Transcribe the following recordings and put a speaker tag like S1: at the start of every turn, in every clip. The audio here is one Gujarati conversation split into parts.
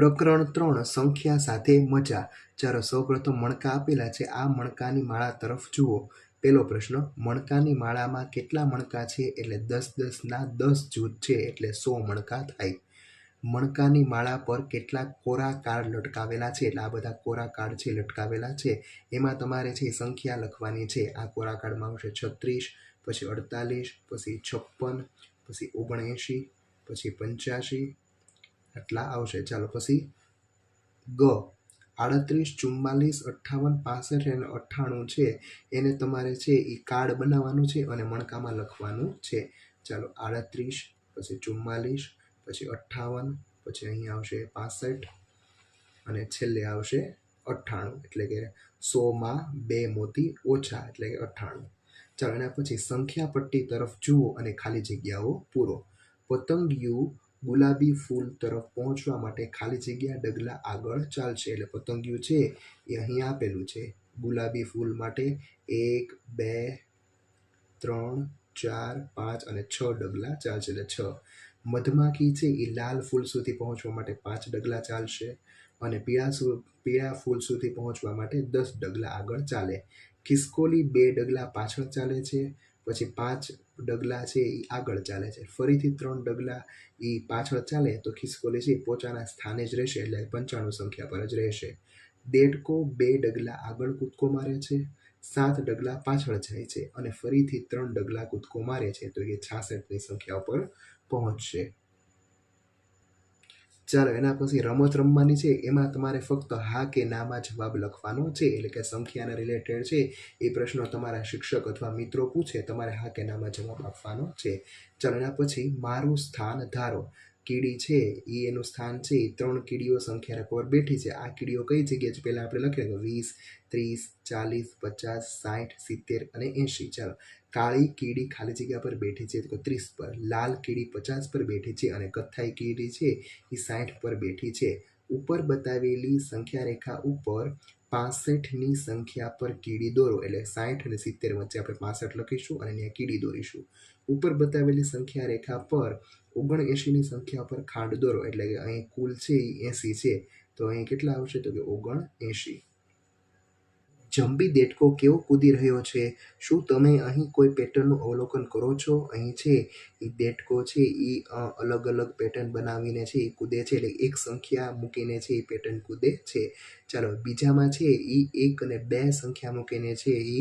S1: પ્રકરણ ત્રણ, સંખ્યા સાથે મજા. ચાલો સૌપ્રથમ મણકા આપેલા છે. આ મણકાની માળા તરફ જુઓ. પહેલો પ્રશ્ન, મણકાની માળામાં કેટલા મણકા છે? એટલે દસ દસના દસ જૂથ છે, એટલે સો મણકા થાય. મણકાની માળા પર કેટલા કોરા કાર્ડ લટકાવેલા છે? એટલે આ બધા કોરા કાર્ડ છે, લટકાવેલા છે. એમાં તમારે છે, સંખ્યા લખવાની છે. આ કોરા કાર્ડમાં આવશે છત્રીસ, પછી અડતાલીસ, પછી છપ્પન, પછી ઓગણએંશી, પછી પંચ્યાસી આટલા આવશે. ચાલો પછી ગ. આડત્રીસ, ચુમ્માલીસ, અઠ્ઠાવન, પાસઠ અને અઠ્ઠાણું છે. એને તમારે છે એ કાર્ડ બનાવવાનું છે અને મણકામાં લખવાનું છે. ચાલો આડત્રીસ, પછી ચુમ્માલીસ, પછી અઠ્ઠાવન, પછી અહીંયા આવશે પાસઠ અને છેલ્લે આવશે અઠ્ઠાણું. એટલે કે સોમાં બે મોતી ઓછા, એટલે કે અઠ્ઠાણું. ચાલો એના પછી સંખ્યાપટ્ટી તરફ જુઓ અને ખાલી જગ્યાઓ પૂરો. પતંગિયું ગુલાબી ફૂલ તરફ પહોંચવા માટે ખાલી જગ્યા ડગલા આગળ ચાલશે. એટલે પતંગિયું છે એ અહીં આપેલું છે. ગુલાબી ફૂલ માટે એક, બે, ત્રણ, ચાર, પાંચ અને છ ડગલા ચાલશે. એટલે છ. મધમાખી છે એ લાલ ફૂલ સુધી પહોંચવા માટે પાંચ ડગલા ચાલશે અને પીળા પીળા ફૂલ સુધી પહોંચવા માટે દસ ડગલા આગળ ચાલે. ખિસકોલી બે ડગલા પાછળ ચાલે છે. પછી પાંચ ડગલા છે એ આગળ ચાલે છે. ફરીથી ત્રણ ડગલા એ પાછળ ચાલે તો ખિસકોલી છે એ પોતાના સ્થાને જ રહેશે એટલે પંચાણું સંખ્યા પર જ રહેશે. દેડકો બે ડગલા આગળ કૂદકો મારે છે, સાત ડગલા પાછળ જાય છે અને ફરીથી ત્રણ ડગલા કૂદકો મારે છે તો એ છાસઠની સંખ્યા ઉપર પહોંચશે. ચાલો એના પછી રમત રમવાની છે, એમાં તમારે ફક્ત હા કે નામાં જવાબ લખવાનો છે, એટલે કે સંખ્યાના રિલેટેડ છે, એ પ્રશ્નો તમારા શિક્ષક અથવા મિત્રો પૂછે, તમારે હા કે નામાં જવાબ આપવાનો છે. ચાલો એના પછી મારું સ્થાન ધારો. કીડી છે એ એનું સ્થાન છે ત્રણ કીડીઓ સંખ્યા પર બેઠી છે. આ કીડીઓ કઈ જગ્યાએ છે? પહેલાં આપણે લખીએ કે વીસ, ત્રીસ, ચાલીસ, પચાસ, સાઠ, સિત્તેર અને એંશી. ચાલો. કાળી કીડી ખાલી જગ્યા પર બેઠી છે, તો ત્રીસ પર. લાલ કીડી પચાસ પર બેઠી છે અને કથ્થાઈ કીડી છે એ સાઠ પર બેઠી છે. ઉપર બતાવેલી સંખ્યા રેખા ઉપર પાસઠની સંખ્યા પર કીડી દોરો, એટલે સાઠ અને સિત્તેર વચ્ચે આપણે પાસઠ લખીશું અને ત્યાં કીડી દોરીશું. ઉપર બતાવેલી સંખ્યા રેખા પર ઓગણએંશીની સંખ્યા પર ખાંડ દોરો, એટલે કે અહીં કુલ છે એ એંસી છે. તો અહીં કેટલા આવશે તો કે ઓગણ એંશી જંબી દેડકો કેવો કૂદી રહ્યો છે? શું તમે અહીં કોઈ પેટર્નનું અવલોકન કરો છો? અહીં છે એ દેડકો છે એ અલગ અલગ પેટર્ન બનાવીને છે એ કૂદે છે, એટલે એક સંખ્યા મૂકીને છે એ પેટર્ન કૂદે છે. ચાલો, બીજામાં છે એ એક અને બે સંખ્યા મૂકીને છે એ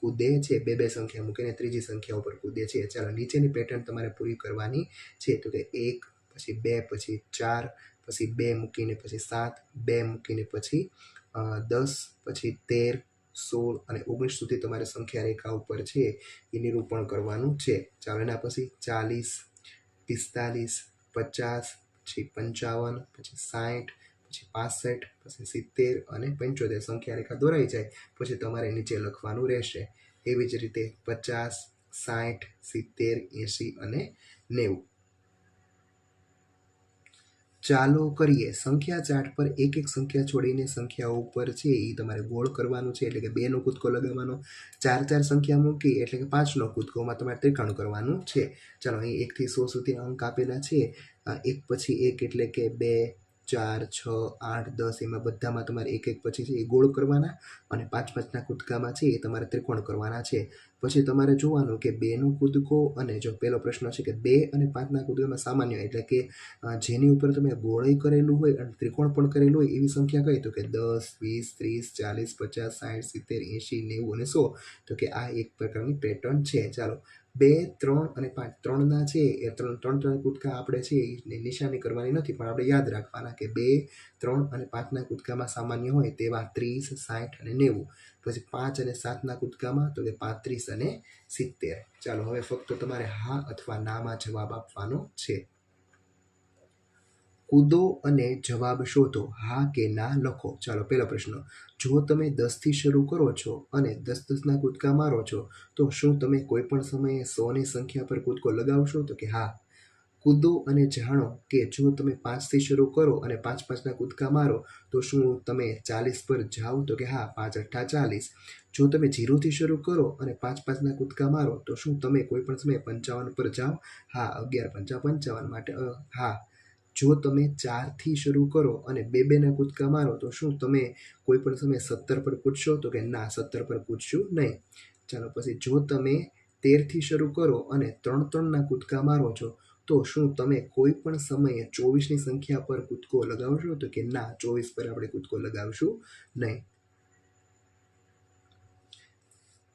S1: કૂદે છે, બે બે સંખ્યા મૂકીને ત્રીજી સંખ્યા ઉપર કૂદે છે. ચાલો, નીચેની પેટર્ન તમારે પૂરી કરવાની છે, તો કે એક, પછી બે, પછી ચાર, પછી બે મૂકીને, પછી સાત, બે મૂકીને, પછી દસ, પછી તેર, સોળ અને ઓગણીસ સુધી તમારે સંખ્યા રેખા ઉપર છે એ નિરૂપણ કરવાનું છે. ચાલો પછી ચાલીસ, પિસ્તાલીસ, પચાસ, પછી પંચાવન, પછી સાઠ પછી પાસઠ, પછી સિત્તેર અને પંચોતેર સંખ્યા રેખા દોરાઈ જાય. પછી તમારે નીચે લખવાનું રહેશે. એવી જ રીતે પચાસ સાઠ સિત્તેર, એંશી અને નેવું. ચાલો કરીએ. સંખ્યા ચાર્ટ પર એક એક સંખ્યા છોડીને સંખ્યાઓ ઉપર છે એ તમારે ગોળ કરવાનું છે. એટલે કે બેનો કૂદકો લગાવવાનો, ચાર ચાર સંખ્યા મૂકી એટલે કે પાંચનો કૂદકોમાં તમારે ત્રિકાણું કરવાનું છે. ચાલો અહીં એકથી સો સુધી અંક આપેલા છે. એક પછી એક એટલે કે બે ચાર, છ, આઠ, દસ, એમાં બધામાં તમારે એક એક પછી છે એ ગોળ કરવાના અને પાંચ પાંચના કૂદકામાં છે એ તમારે ત્રિકોણ કરવાના છે. પછી તમારે જોવાનું કે બેનો કૂદકો અને જો પહેલો પ્રશ્ન છે કે બે અને પાંચના કૂદકામાં સામાન્ય એટલે કે જેની ઉપર તમે ગોળય કરેલું હોય અને ત્રિકોણ પણ કરેલું હોય એવી સંખ્યા કઈ? તો કે દસ, વીસ, ત્રીસ, ચાલીસ, પચાસ સાઠ સિત્તેર, એંશી, નેવું અને સો. તો કે આ એક પ્રકારની પેટર્ન છે. ચાલો બે, ત્રણ અને પાંચ. ત્રણના છે એ ત્રણ ત્રણ ત્રણ કૂદકા આપણે છે એ નિશાની કરવાની નથી, પણ આપણે યાદ રાખવાના કે બે, ત્રણ અને પાંચના કૂદકામાં સામાન્ય હોય તેવા ત્રીસ, સાઠ અને નેવું. પછી પાંચ અને સાતના કૂદકામાં તો કે પાંત્રીસ અને સિત્તેર. ચાલો, હવે ફક્ત તમારે હા અથવા નામાં જવાબ આપવાનો છે. કૂદો અને જવાબ શોધો, હા કે ના લખો. ચાલો, પહેલો પ્રશ્ન. જો તમે દસથી શરૂ કરો છો અને દસ દસના કૂદકા મારો છો, તો શું તમે કોઈ પણ સમયે સોની સંખ્યા પર કૂદકો લગાવશો? તો કે હા. કૂદો અને જાણો કે જો તમે પાંચથી શરૂ કરો અને પાંચ પાંચના કૂદકા મારો, તો શું તમે ચાલીસ પર જાઓ? તો કે હા, પાંચ અઠ્ઠા ચાલીસ. જો તમે જીરોથી શરૂ કરો અને પાંચ પાંચના કૂદકા મારો, તો શું તમે કોઈ પણ સમયે પંચાવન પર જાઓ? હા, અગિયાર, પંચા પંચાવન માટે હા. જો તમે ચારથી શરૂ કરો અને બે બેના કૂદકા મારો, તો શું તમે કોઈ પણ સમયે સત્તર પર કૂદશો? તો કે ના, સત્તર પર કૂદશું નહીં. ચાલો પછી જો તમે તેરથી શરૂ કરો અને ત્રણ ત્રણના કૂદકા મારો છો, તો શું તમે કોઈ પણ સમયે ચોવીસની સંખ્યા પર કૂદકો લગાવશો? તો કે ના, ચોવીસ પર આપણે કૂદકો લગાવશું નહીં.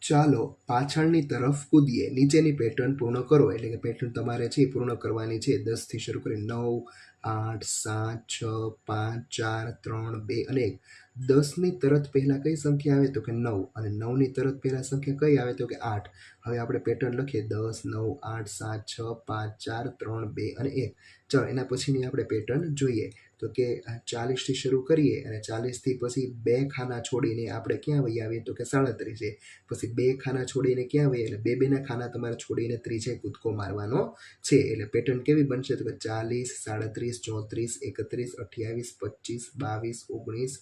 S1: ચાલો પાછળની તરફ કૂદીએ. નીચેની પેટર્ન પૂર્ણ કરો. એટલે કે પેટર્ન તમારે છે એ પૂર્ણ કરવાની છે. દસથી શરૂ કરી નવ, આઠ, સાત, છ, પાંચ, ચાર, ત્રણ, બે અને એક. દસની તરત પહેલાં કઈ સંખ્યા આવે? તો કે નવ. અને નવની તરત પહેલાં સંખ્યા કઈ આવે? તો કે આઠ. હવે આપણે પેટર્ન લખીએ. દસ, નવ, આઠ, સાત, છ, પાંચ, ચાર, ત્રણ, બે અને એક. ચાલો, એના પછીની આપણે પેટર્ન જોઈએ. તો કે ચાલીસથી શરૂ કરીએ અને ચાલીસથી પછી બે ખાના છોડીને આપણે ક્યાં વહી આવીએ? તો કે સાડત્રીસે. પછી બે ખાના છોડીને ક્યાં વહીએ એટલે બે બેના ખાના તમારે છોડીને ત્રીજે કૂદકો મારવાનો છે. એટલે પેટર્ન કેવી બનશે? તો કે ચાલીસ, સાડત્રીસ, ચોત્રીસ, એકત્રીસ, અઠ્યાવીસ, પચીસ, બાવીસ, ઓગણીસ,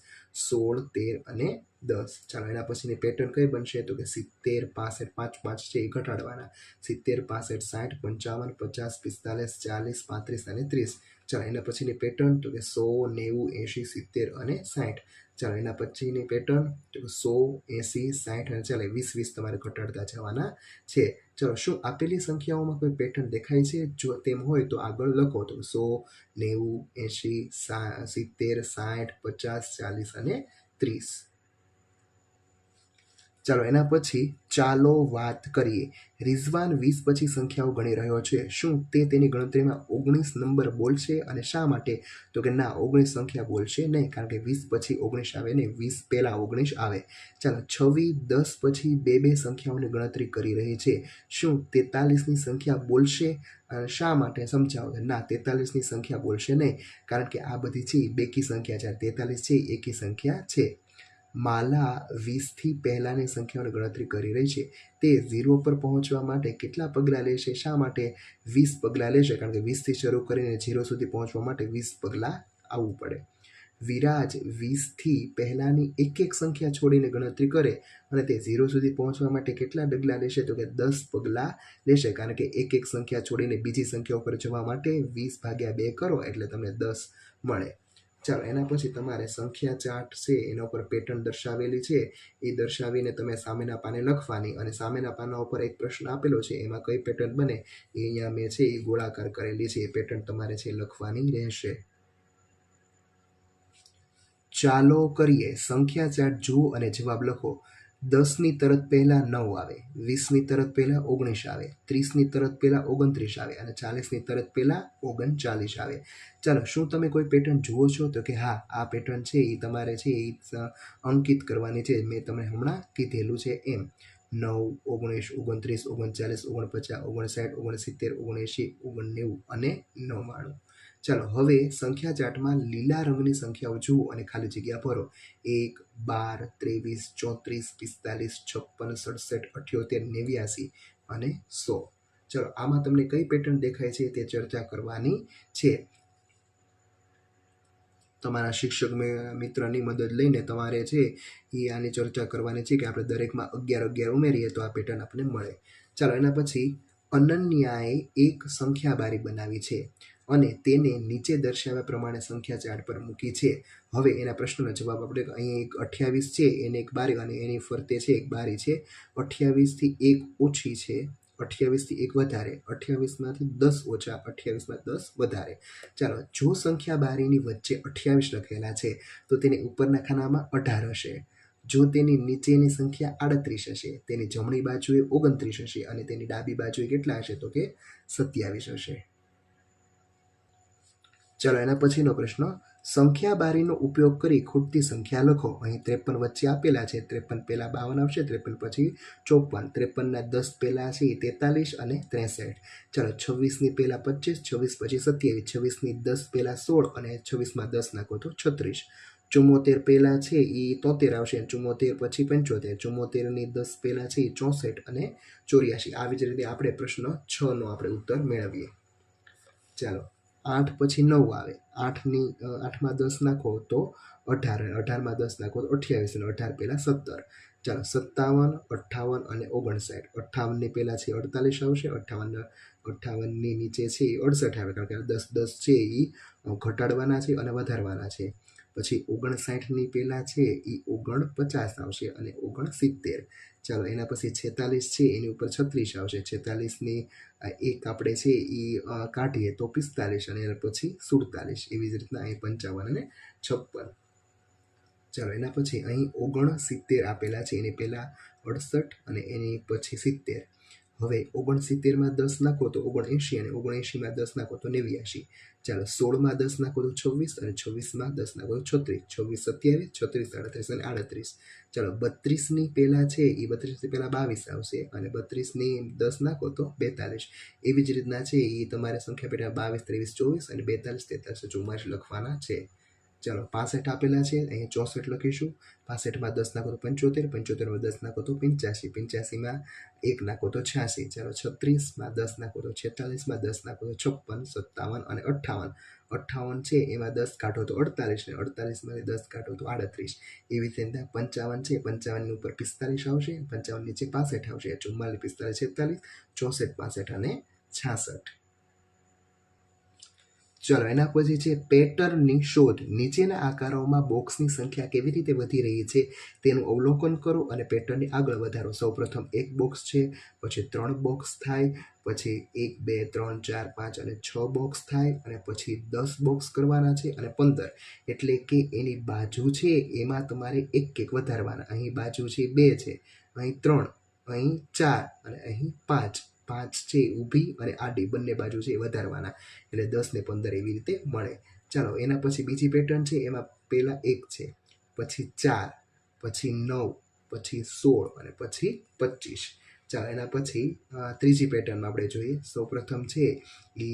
S1: સોળ, તેર અને દસ ચાલો એના પછીની પેટર્ન કઈ બનશે? તો કે સિત્તેર, પાસઠ, પાંચ પાંચ છે, એ ઘટાડવાના. સિત્તેર, પાસઠ, સાઠ, પંચાવન, પચાસ, પિસ્તાલીસ, ચાલીસ, પાંત્રીસ અને ત્રીસ. ચાલો, એના પછીની પેટર્ન તો કે સો, નેવું, એંશી, સિત્તેર અને સાઠ. ચાલો, એના પછીની પેટર્ન તો કે સો એંસી સાઠ અને ચાલે વીસ વીસ તમારે ઘટાડતા જવાના છે. ચાલો, શું આપેલી સંખ્યાઓમાં કોઈ પેટર્ન દેખાય છે? જો તેમ હોય તો આગળ લખો. તો સો, નેવું, એંશી, સા, સિત્તેર, સાઠ, પચાસ, ચાલીસ અને ત્રીસ. ચાલો એના પછી ચાલો વાત કરીએ. રિઝવાન વીસ પછી સંખ્યાઓ ગણી રહ્યો છે. શું તે તેની ગણતરીમાં ઓગણીસ નંબર બોલશે અને શા માટે? તો કે ના, ઓગણીસ સંખ્યા બોલશે નહીં, કારણ કે વીસ પછી ઓગણીસ આવે ને વીસ પહેલાં ઓગણીસ આવે. ચાલો છવ્વીસ, દસ પછી બે બે સંખ્યાઓની ગણતરી કરી રહી છે. શું તેતાલીસની સંખ્યા બોલશે? અને શા માટે? સમજાવો. ના, તેતાલીસની સંખ્યા બોલશે નહીં, કારણ કે આ બધી છે બેકી સંખ્યા છે. તેતાલીસ છે એકી સંખ્યા છે. માલા વીસથી પહેલાંની સંખ્યાઓની ગણતરી કરી રહી છે. તે ઝીરો પર પહોંચવા માટે કેટલા પગલાં લેશે? શા માટે વીસ પગલાં લેશે? કારણ કે વીસથી શરૂ કરીને ઝીરો સુધી પહોંચવા માટે વીસ પગલાં આવવું પડે. વિરાજ વીસથી પહેલાંની એક એક સંખ્યા છોડીને ગણતરી કરે અને તે ઝીરો સુધી પહોંચવા માટે કેટલા ડગલા લેશે? તો કે દસ પગલાં લેશે. કારણ કે એક એક સંખ્યા છોડીને બીજી સંખ્યા ઉપર જવા માટે વીસ ભાગ્યા બે કરો એટલે તમને દસ મળે. ચાલો, એના પછી તમારે સંખ્યા ચાર્ટ છે, એના ઉપર પેટર્ન દર્શાવેલી છે. એ દર્શાવીને તમે સામેના પાને લખવાની અને સામેના પાના ઉપર એક પ્રશ્ન આપેલો છે, એમાં કઈ પેટર્ન બને? એ અહીંયા મેં છે, એ ગોળાકાર કરેલી છે, એ પેટર્ન તમારે છે, લખવાની રહેશે. ચાલો કરીએ સંખ્યા ચાર્ટ જુઓ અને જવાબ લખો. દસની તરત પહેલાં નવ આવે, વીસની તરત પહેલાં ઓગણીસ આવે, ત્રીસની તરત પહેલાં ઓગણત્રીસ આવે અને ચાલીસની તરત પહેલાં ઓગણચાલીસ આવે. ચાલો, શું તમે કોઈ પેટર્ન જુઓ છો? તો કે હા, આ પેટર્ન છે એ તમારે છે એ અંકિત કરવાની છે, મેં તમને હમણાં કીધેલું છે એમ. નવ, ઓગણીસ, ઓગણત્રીસ, ઓગણચાલીસ, ઓગણપચાસ, ઓગણસાઠ, ઓગણસિત્તેર, ઓગણએંશી, ઓગણનેવું અને નવ્વાણું. ચાલો હવે સંખ્યા ચાર્ટમાં લીલા રંગની સંખ્યાઓ જુઓ અને ખાલી જગ્યા ભરો. એક, બાર, ત્રેવીસ, ચોત્રીસ, પિસ્તાલીસ, છપ્પન, સડસઠ, અઠ્યોતેર, નેવ્યાસી અને સો. ચલો, આમાં તમને કઈ પેટર્ન દેખાય છે તે ચર્ચા કરવાની છે. તમારા શિક્ષક મિત્રની મદદ લઈને તમારે છે એ આની ચર્ચા કરવાની છે કે આપણે દરેકમાં અગિયાર અગિયાર ઉમેરીએ તો આ પેટર્ન આપણને મળે. ચાલો, એના પછી અનન્યાએ એક સંખ્યા બારી બનાવી છે. અને તેને નીચે દર્શાવ્યા પ્રમાણે સંખ્યા ચાર્ટ પર મૂકી છે. હવે એના પ્રશ્નનો જવાબ આપણે અહીં એક અઠ્યાવીસ છે, એને એક બારી અને એની ફરતે છે એક બારી છે. અઠ્યાવીસથી એક ઓછી છે અઠ્યાવીસથી એક વધારે અઠ્યાવીસમાંથી દસ ઓછા અઠ્યાવીસમાં દસ વધારે. ચાલો, જો સંખ્યા બારીની વચ્ચે અઠ્યાવીસ લખેલા છે, તો તેની ઉપરના ખાનામાં અઢાર હશે. જો તેની નીચેની સંખ્યા આડત્રીસ હશે, તેની જમણી બાજુએ ઓગણત્રીસ હશે અને તેની ડાબી બાજુએ કેટલા હશે તો કે સત્યાવીસ હશે. ચાલો એના પછીનો પ્રશ્ન સંખ્યા બારીનો ઉપયોગ કરી ખૂટતી સંખ્યા લખો. અહીં ત્રેપન વચ્ચે આપેલા છે, ત્રેપન પહેલાં બાવન આવશે, ત્રેપન પછી ચોપન. ત્રેપનના દસ પહેલાં છે તેતાલીસ અને ત્રેસઠ. ચાલો છવ્વીસની પહેલાં પચીસ છવ્વીસ પછી સત્યાવીસ. છવ્વીસની દસ પહેલાં સોળ અને છવ્વીસમાં દસ નાખો તો છત્રીસ. ચુમ્મોતેર પહેલાં છે એ તોતેર આવશે ચુમ્મોતેર પછી પંચોતેર. ચુમ્મોતેરની દસ પહેલાં છે એ ચોસઠ અને ચોર્યાસી. આવી જ રીતે આપણે પ્રશ્ન છનો આપણે ઉત્તર મેળવીએ. ચાલો. આઠ પછી નવ આવે. આઠની આઠમાં દસ નાખો તો અઢાર અઢારમાં દસ નાખો તો અઠ્યાવીસ અને અઢાર પહેલાં સત્તર. ચાલો, સત્તાવન, અઠ્ઠાવન અને ઓગણસાઠ. અઠ્ઠાવનની પહેલાં છે અડતાલીસ આવશે. અઠ્ઠાવન, અઠ્ઠાવનની નીચે છે એ અડસઠ આવે. કારણ કે દસ દસ છે એ ઘટાડવાના છે અને વધારવાના છે. પછી ઓગણસાઠની પહેલાં છે એ ઓગણપચાસ આવશે અને ઓગણસિત્તેર. ચાલો, એના પછી છેતાલીસ છે, એની ઉપર છત્રીસ આવશે. છેતાલીસની એક આપણે છે એ કાઢીએ તો પિસ્તાલીસ અને એના પછી સુડતાલીસ. એવી જ રીતના અહીં પંચાવન અને છપ્પન. ચાલો, એના પછી અહીં ઓગણ સિત્તેર આપેલા છે. એની પહેલાં અડસઠ અને એની પછી સિત્તેર. હવે ઓગણસિત્તેરમાં દસ નાખો તો ઓગણએંશી અને ઓગણએંશીમાં દસ નાખો તો નેવ્યાશી. ચાલો સોળમાં દસ નાખો તો છવ્વીસ અને છવ્વીસમાં દસ નાખો તો છત્રીસ. છવ્વીસ સત્યાવીસ છત્રીસ આડત્રીસ અને આડત્રીસ. ચાલો બત્રીસની પહેલાં છે એ બત્રીસની પહેલાં બાવીસ આવશે અને બત્રીસની દસ નાખો તો બેતાલીસ. એવી જ રીતના છે એ તમારે સંખ્યા પેટા બાવીસ, ત્રેવીસ, ચોવીસ અને બેતાલીસ, તેતાલીસ ચુમ્માલીસ લખવાના છે. ચાલો પાસઠ આપેલા છે અહીંયા ચોસઠ લખીશું. પાસઠમાં દસ નાખો તો પંચોતેર પંચોતેરમાં દસ નાખો તો પંચ્યાસી પંચ્યાસીમાં એક નાખો તો છ્યાસી. ચાલો છત્રીસમાં દસ નાખો તો છેતાલીસમાં દસ નાખો તો છપ્પન, સત્તાવન અને અઠ્ઠાવન. અઠ્ઠાવન છે, એમાં દસ કાઢો તો અડતાલીસ ને અડતાલીસમાંથી દસ કાઢો તો આડત્રીસ. એવી રીતે પંચાવન છે, પંચાવનની ઉપર પિસ્તાલીસ આવશે પંચાવન નીચે પાસઠ આવશે. ચુમ્માલીસ, પિસ્તાલીસ, છેતાલીસ, ચોસઠ, પાસઠ અને છાસઠ. ચલો, એના પછી છે પેટર્નની શોધ. નીચેના આકારોમાં બોક્સની સંખ્યા કેવી રીતે વધી રહી છે તેનું અવલોકન કરો અને પેટર્નને આગળ વધારો. સૌપ્રથમ એક બોક્સ છે, પછી ત્રણ બોક્સ થાય, પછી એક, બે, ત્રણ, ચાર, પાંચ અને છ બોક્સ થાય અને પછી દસ બોક્સ કરવાના છે અને પંદર. એટલે કે એની બાજુ છે, એમાં તમારે એક એક વધારવાના. અહીં બાજુ છે બે છે, અહીં ત્રણ, અહીં ચાર અને અહીં પાંચ. પાંચ છે ઊભી અને આડી બંને બાજુ છે એ વધારવાના. એટલે દસ ને પંદર એવી રીતે મળે. ચાલો, એના પછી બીજી પેટર્ન છે, એમાં પહેલાં એક છે, પછી ચાર, પછી નવ, પછી સોળ અને પછી પચીસ. ચાલો, એના પછી ત્રીજી પેટર્નમાં આપણે જોઈએ. સૌપ્રથમ છે એ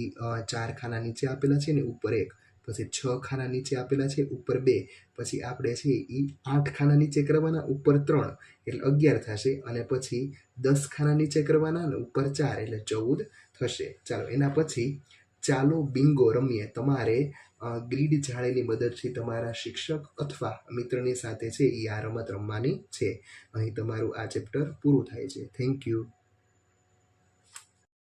S1: ચાર ખાના નીચે આપેલા છે ને ઉપર એક. પછી છ ખાના નીચે આપેલા છે, ઉપર બે. પછી આપણે છે એ આઠ ખાના નીચે કરવાના, ઉપર ત્રણ. એટલે અગિયાર થશે અને પછી દસ ખાના નીચે કરવાના અને ઉપર ચાર, એટલે ચૌદ થશે. ચાલો, એના પછી ચાલો બિંગો રમીએ. તમારે ગ્રીડ જાળીની મદદથી તમારા શિક્ષક અથવા મિત્રની સાથે છે એ આ રમત રમવાની છે. અહીં તમારું આ ચેપ્ટર પૂરું થાય છે. Thank you.